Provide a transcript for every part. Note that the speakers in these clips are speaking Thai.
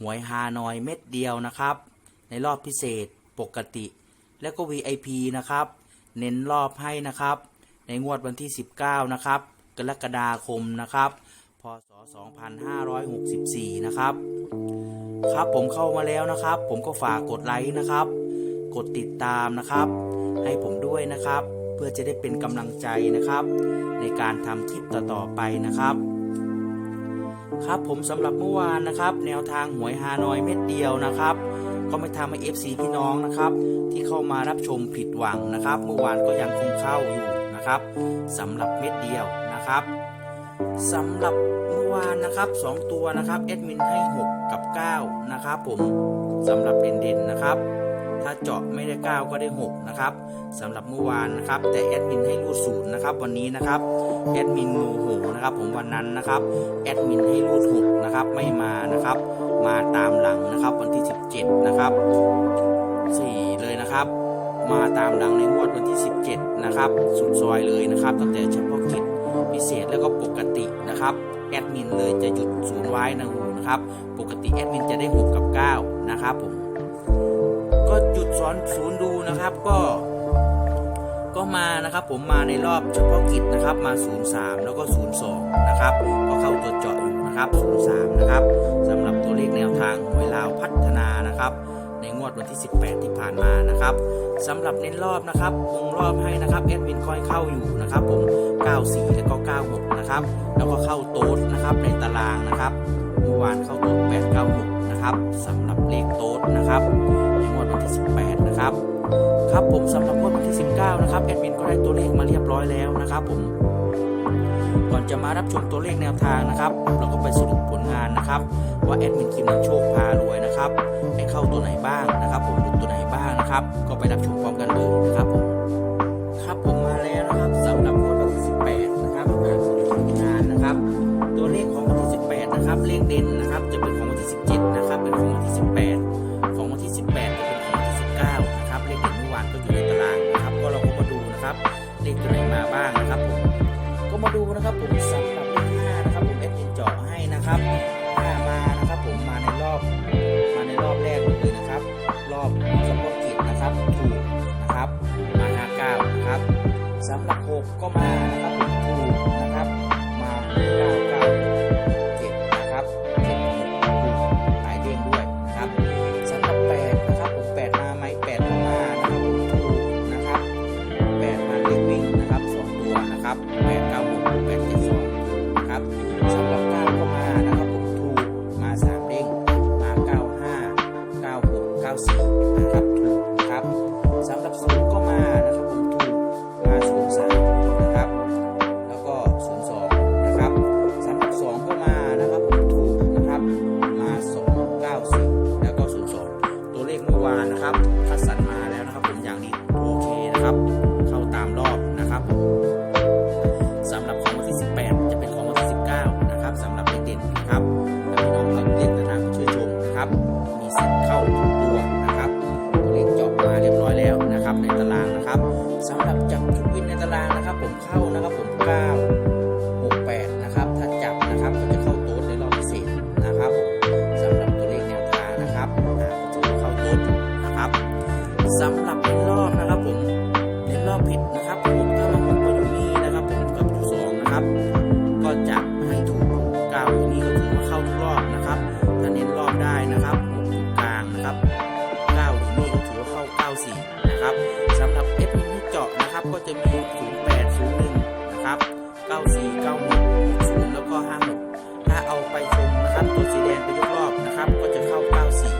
หวยฮานอยเม็ดเดียวนะครับ ในรอบพิเศษปกติ แล้วก็ VIP นะครับ เน้นรอบให้นะครับ ในงวดวันที่ 19 นะครับ กรกฎาคมนะครับพศ 2564 นะครับ ครับผมเข้ามาแล้วนะครับ ผมก็ฝากกดไลค์นะครับ กดติดตามนะครับ ให้ผมด้วยนะครับ เพื่อจะได้เป็นกำลังใจนะครับ ในการทำคลิปต่อๆไปนะครับ ครับผมสำหรับเมื่อวานนะครับ แนวทางหวยฮานอยเม็ดเดียวนะครับ ก็ไม่ทำให้ FC พี่น้องนะครับ ที่เข้ามารับชมผิดหวังนะครับ เมื่อวานก็ยังคงเข้าอยู่นะครับสำหรับเม็ดเดียวนะครับสำหรับเมื่อวานนะครับสองตัวนะครับแอดมินให้ 6 กับ 9 นะครับผมสำหรับเด่นๆนะครับ ถ้าเจาะไม่ได้ 9 ก็ได้ 6 นะครับสำหรับเมื่อวานนะครับ แต่แอดมินให้รูดศูนย์นะครับ วันนี้นะครับแอดมินโมโหนะครับ ผมวันนั้นนะครับแอดมินให้รูด6นะครับไม่มานะครับ มาตามหลังนะครับ วันที่ 17 นะครับ4เลยนะครับ มาตามหลังในงวดวันที่ 17 นะครับ สุดซอยเลยนะครับ ตั้งแต่เฉพาะกิจพิเศษแล้วก็ปกตินะครับแอดมินเลยจะหยุดศูนย์ไว้นะหูนะครับ ปกติแอดมินจะได้ 6 กับ 9 นะครับผม ก็จุดสอนศูนย์ดูนะครับก็ ก็มานะครับผมมาในรอบเฉพาะกิจนะครับมา 03 แล้วก็ 02 นะครับ ก็เข้าตัวเจาะอยู่นะครับ 03 นะครับสำหรับตัวเลขแนวทางหวยลาวพัฒนานะครับในงวดวันที่ 18 ที่ผ่านมานะครับสำหรับเน้นรอบนะครับวงรอบให้นะครับแอดมินคอยเข้าอยู่นะครับผม 94 แล้วก็ 96 นะครับ แล้วก็เข้าโต๊ดนะครับในตารางนะครับเมื่อวานเข้าโต๊ด896 นะครับสำหรับเลขโต๊ดนะครับ ในงวดวันที่ 18 นะครับ ครับผมสำหรับงวดวันที่ 19 นะครับแอดมินก็ได้ตัวเลขมาเรียบร้อยแล้วนะครับผมก่อนจะมารับชมตัวเลขแนวทางนะครับ เราก็ไปสรุปผลงานนะครับ ว่าแอดมินคิมนำโชคพารวยนะครับให้เข้าตัวไหนบ้างนะครับ ผมหลุดตัวไหนบ้างนะครับ ก็ไปรับชมพร้อมกันเลยนะครับผม สำหรับเลข5นะครับผมเอฟเจาะให้นะครับ5มานะครับผมมาในรอบมาในรอบแรกเลยนะครับ รอบเฉพาะกิจนะครับถูกนะครับมา59นะครับสำหรับ6ก็มานะครับผมถูกนะครับมาเก้า นนะครับ คัดสรรมาแล้วนะครับผมอย่างนี้โอเคนะครับ เข้าตามรอบนะครับสำหรับของวันที่ 18 จะเป็นของวันที่ 19 นะครับสำหรับเลขเด่นะครับถ้าพี่น้องเราเล่นตารางช่วยชมนะครับ มีสิทธิ์เข้าทุกตัวนะครับตัวเลขจาะมาเรียบร้อยแล้วนะครับ ในตารางนะครับสำหรับจับจุดวินในตารางนะครับ ผมเข้านะครับผม9 นะครับ ก็จะให้ถูกก้าอยู่นี่ก็ถือว่าเข้าทุกรอบนะครับถ้าเน้นรอบได้นะครับหกอยู่กลางนะครับเก้าอยู่นี่ก็ถือว่าเข้าเก้าสี่นะครับสำหรับเอฟที่เจาะนะครับก็จะมีศูนย์แปดศูนย์หนึ่งนะครับเก้าสี่เก้าหกศูนย์แล้วก็ห้าหกถ้าเอาไปชมนะครับตัวสีแดงไปยกรอบนะครับ ก็จะเข้าเก้าสี่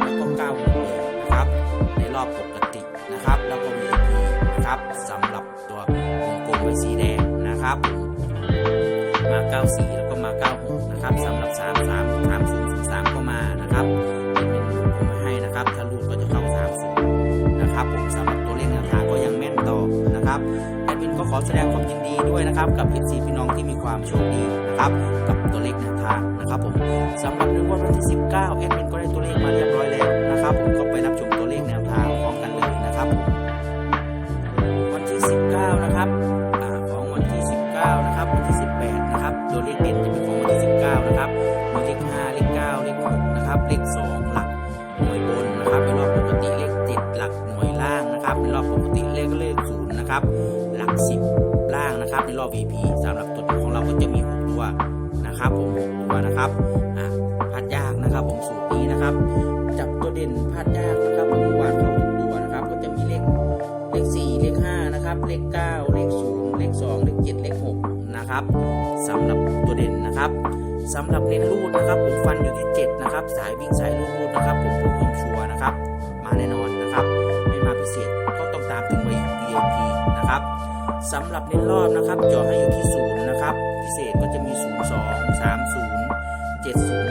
แล้วก็เก้าหกเลยนะครับ ในรอบปกตินะครับ แล้วก็ VIP นะครับสำ นะครับ มา 94 แล้วก็มา 96 นะครับสำหรับ 33 30 3ก็มานะครับนะครับถ้ารูดก็จะเข้า 30 นะครับ ผมสำหรับตัวเลขแนวทางก็ยังแม่นต่อนะครับแอดมินก็ขอแสดงความยินดีด้วยนะครับกับ FC พี่น้องที่มีความโชคดีนะครับกับตัวเลขแนวทางนะครับผมสำหรับในวันที่ 19 กติเลข7หลักหน่วยล่างนะครับเป็นรอบปกติเลขเลข0นย์นะครับหลัก10ล่างนะครับในรอบ VP สำหรับตัวของเราก็จะมี6ตัวนะครับผม6ตัวนะครับอะพลาดยากนะครับผมสูตรนี้นะครับ จับตัวเด่นพลาดยากนะครับผมวาดเข้าทุกตัวนะครับ ก็จะมีเลขเลข4เลข5นะครับเลข9เลข0เลข2เลข7เลข6นะครับสำหรับตัวเด่นนะครับสำหรับเน้นรูดนะครับผมฟันอยู่ที่ 7 นะครับ สายวิ่งสายรูดรูดนะครับ ผมเพื่อความชัวร์นะครับาแน่นอนนะครับ ไม่มาพิเศษก็ต้องตามถึง VIP นะครับสำหรับในรอบนะครับจอให้อยู่ที่ศูนย์นะครับ พิเศษก็จะมี 0 2 3 0 7 0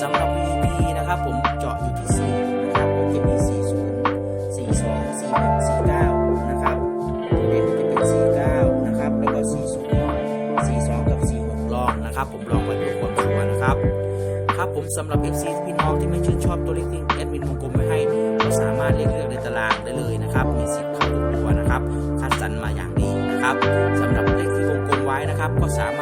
สำหรับ VP นะครับผมเจาะอยู่ที่ 4 นะครับก็จะมี 40 42 41 49 นะครับตัวเด่นก็จะเป็น 49 นะครับ แล้วก็ 40 42 กับ 46 ลองนะครับ ผมลองไว้เพื่อความชัวร์นะครับ ครับผมสำหรับ FC พี่น้องที่ไม่ชื่นชอบตัวเลขที่แอดมินวงกลมไว้ให้ก็สามารถเลือกเลือกในตารางได้เลยนะครับ มีสิทธิ์เข้าทุกตัวนะครับคัดสรรมาอย่างดีนะครับสำหรับเลขที่วงกลมไว้นะครับก็สามารถ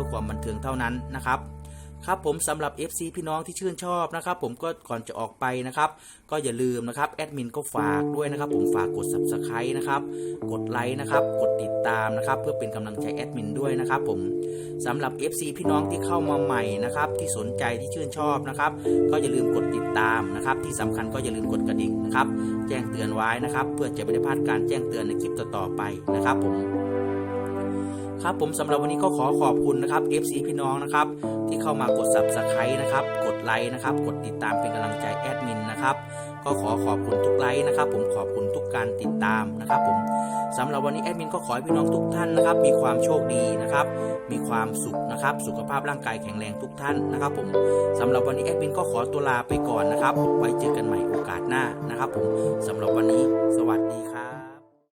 พื่อความบันเทิงเท่านั้นนะครับครับผมสำหรับ FC พี่น้องที่ชื่นชอบนะครับ ผมก็ก่อนจะออกไปนะครับ ก็อย่าลืมนะครับแอดมินก็ฝากด้วยนะครับ ผมฝากกด Subscribe นะครับ กดไลค์นะครับ กดติดตามนะครับ เพื่อเป็นกำลังใจแอดมินด้วยนะครับ ผมสำหรับ FC พี่น้องที่เข้ามาใหม่นะครับ ที่สนใจที่ชื่นชอบนะครับ ก็อย่าลืมกดติดตามนะครับ ที่สำคัญก็อย่าลืมกดกระดิ่งนะครับ แจ้งเตือนไว้นะครับ เพื่อจะไม่ได้พลาดการแจ้งเตือนในคลิปต่อๆไปนะครับ ผม ครับผมสำหรับวันนี้ก็ขอขอบคุณนะครับ FC พี่น้องนะครับ ที่เข้ามากด Subscribe นะครับ กดไลค์นะครับ กดติดตามเป็นกำลังใจแอดมินนะครับ ก็ขอขอบคุณทุกไลค์นะครับ ผมขอบคุณทุกการติดตามนะครับผมสำหรับวันนี้แอดมินก็ขอให้พี่น้องทุกท่านนะครับ มีความโชคดีนะครับ มีความสุขนะครับ สุขภาพร่างกายแข็งแรงทุกท่านนะครับผมสำหรับวันนี้แอดมินก็ขอตัวลาไปก่อนนะครับ ไว้เจอกันใหม่โอกาสหน้านะครับ ผมสำหรับวันนี้ สวัสดีครับ